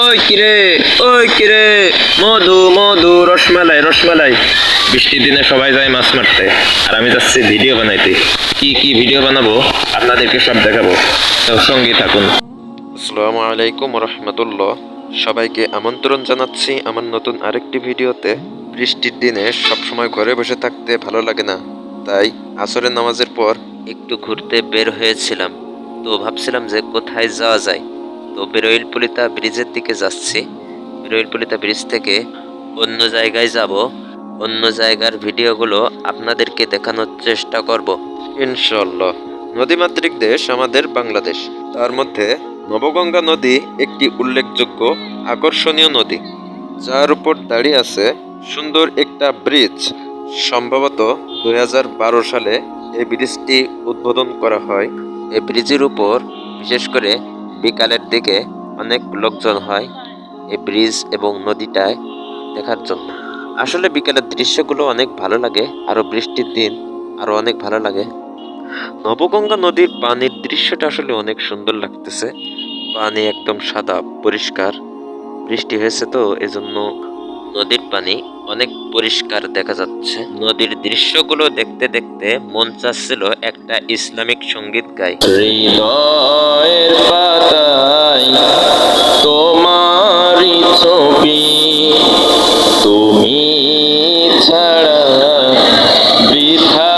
ওই কিরে ওই কিরে, মধু মধু, রসমালাই রসমালাই। বৃষ্টির দিনে সবাই যায় মাছ মারতে। আর আমি যাচ্ছি ভিডিও বানাইতে। কি কি ভিডিও বানাবো? আপনাদেরকে সব দেখাবো। সঙ্গে থাকুন। আসসালামু আলাইকুম রহমতুল্লাহ সবাইকে আমন্ত্রণ জানাচ্ছি আমার নতুন আরেকটি ভিডিওতে। বৃষ্টির দিনে সবসময় ঘরে বসে থাকতে ভালো লাগে না। তাই আসরের নামাজের পর একটু ঘুরতে বের হয়েছিলাম। তো ভাবছিলাম যে কোথায় যাওয়া যায়। তো বেরোইলপুলিতা ব্রিজের দিকে যাচ্ছি। বেরোইলপুলিতা ব্রিজ থেকে অন্য জায়গায় যাব। অন্য জায়গার ভিডিওগুলো আপনাদেরকে দেখানোর চেষ্টা করব। ইনশাল্লাহ নদীমাতৃক দেশ আমাদের বাংলাদেশ। তার মধ্যে নবগঙ্গা নদী একটি উল্লেখযোগ্য আকর্ষণীয় নদী। যার উপর দাঁড়িয়ে আছে সুন্দর একটা ব্রিজ। সম্ভবত দুই হাজার বারো সালে এই ব্রিজটি উদ্বোধন করা হয়। এই ব্রিজের উপর বিশেষ করে বিকালের দিকে অনেক লোকজন হয় এই ব্রিজ এবং নদীটায় দেখার জন্য। আসলে বিকালের দৃশ্যগুলো অনেক ভালো লাগে, আরও বৃষ্টির দিন আরও অনেক ভালো লাগে। নবগঙ্গা নদীর পানির দৃশ্যটা আসলে অনেক সুন্দর লাগতেছে। পানি একদম সাদা, পরিষ্কার। বৃষ্টি হয়েছে তো, এজন্য নদীর পানি অনেক পরিষ্কার দেখা যাচ্ছে। নদীর দৃশ্যগুলো দেখতে দেখতে মন চাচ্ছিল একটা ইসলামিক সংগীত গাই। বৃথা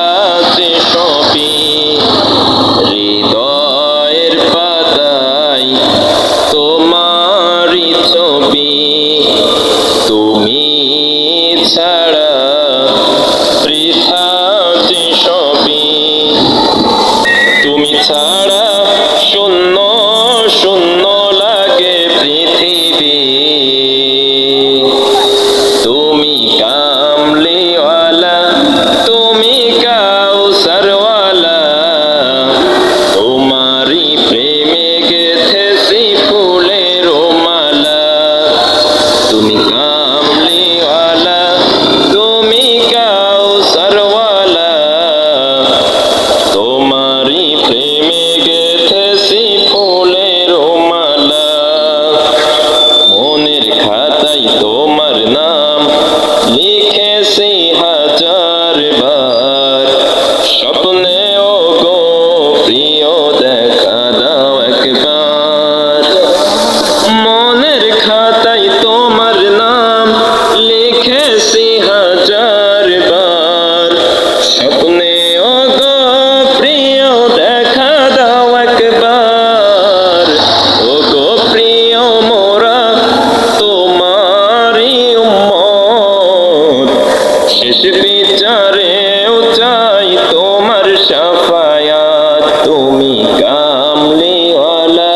বিচারেও চাই তোমার সাফায়াত। তুমি কামলিওয়ালা,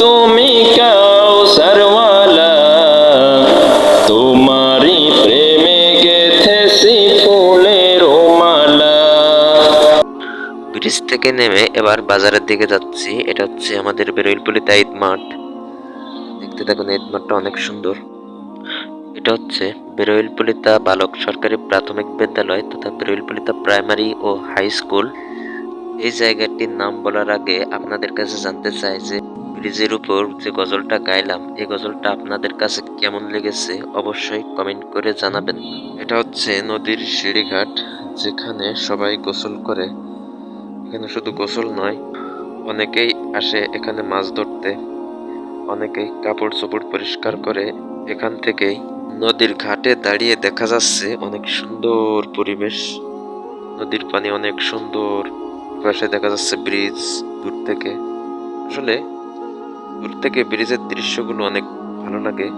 তুমি কাউসারওয়ালা। তোমারই প্রেমে গেথেছি ফুলের মালা। ব্রিজ থেকে নেমে এবার বাজারের দিকে যাচ্ছি। এটা হচ্ছে আমাদের বেরোইলপুলিতে ঈদ মাঠ। দেখতে থাকুন, ঈদ মাঠটা অনেক সুন্দর। এটা হচ্ছে বেরোইলপুলিতা বালক সরকারি প্রাথমিক বিদ্যালয় তথা বেরোইলপুলিতা প্রাইমারি ও হাই স্কুল। এই জায়গাটির নাম বলার আগে আপনাদের কাছে জানতে চাই যে ব্রিজের উপর যে গজলটা গাইলাম, এই গজলটা আপনাদের কাছে কেমন লেগেছে? অবশ্যই কমেন্ট করে জানাবেন। এটা হচ্ছে নদীর সিঁড়িঘাট, যেখানে সবাই গোসল করে। এখানে শুধু গোসল নয়, অনেকেই আসে এখানে মাছ ধরতে, অনেকেই কাপড় চোপড় পরিষ্কার করে। এখান থেকেই নদীর ঘাটে দাঁড়িয়ে দেখা যাচ্ছে অনেক সুন্দর পরিবেশ। নদীর পানি অনেক সুন্দর। পাশে দেখা যাচ্ছে ব্রিজ দূর থেকে। আসলে দূর থেকে ব্রিজের দৃশ্যগুলো অনেক ভালো লাগে।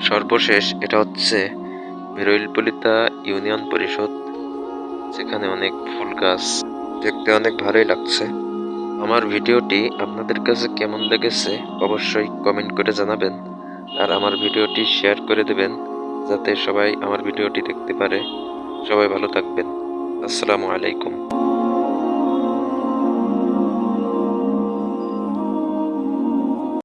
সর্বশেষ এটা হচ্ছে বেরইলপলিতা ইউনিয়ন পরিষদ, যেখানে অনেক ফুল গাছ। দেখতে অনেক ভালোই লাগছে। আমার ভিডিওটি আপনাদের কাছে কেমন লেগেছে অবশ্যই কমেন্ট করে জানাবেন। আর আমার ভিডিওটি শেয়ার করে দেবেন, যাতে সবাই আমার ভিডিওটি দেখতে পারে। সবাই ভালো থাকবেন। আসসালামু আলাইকুম।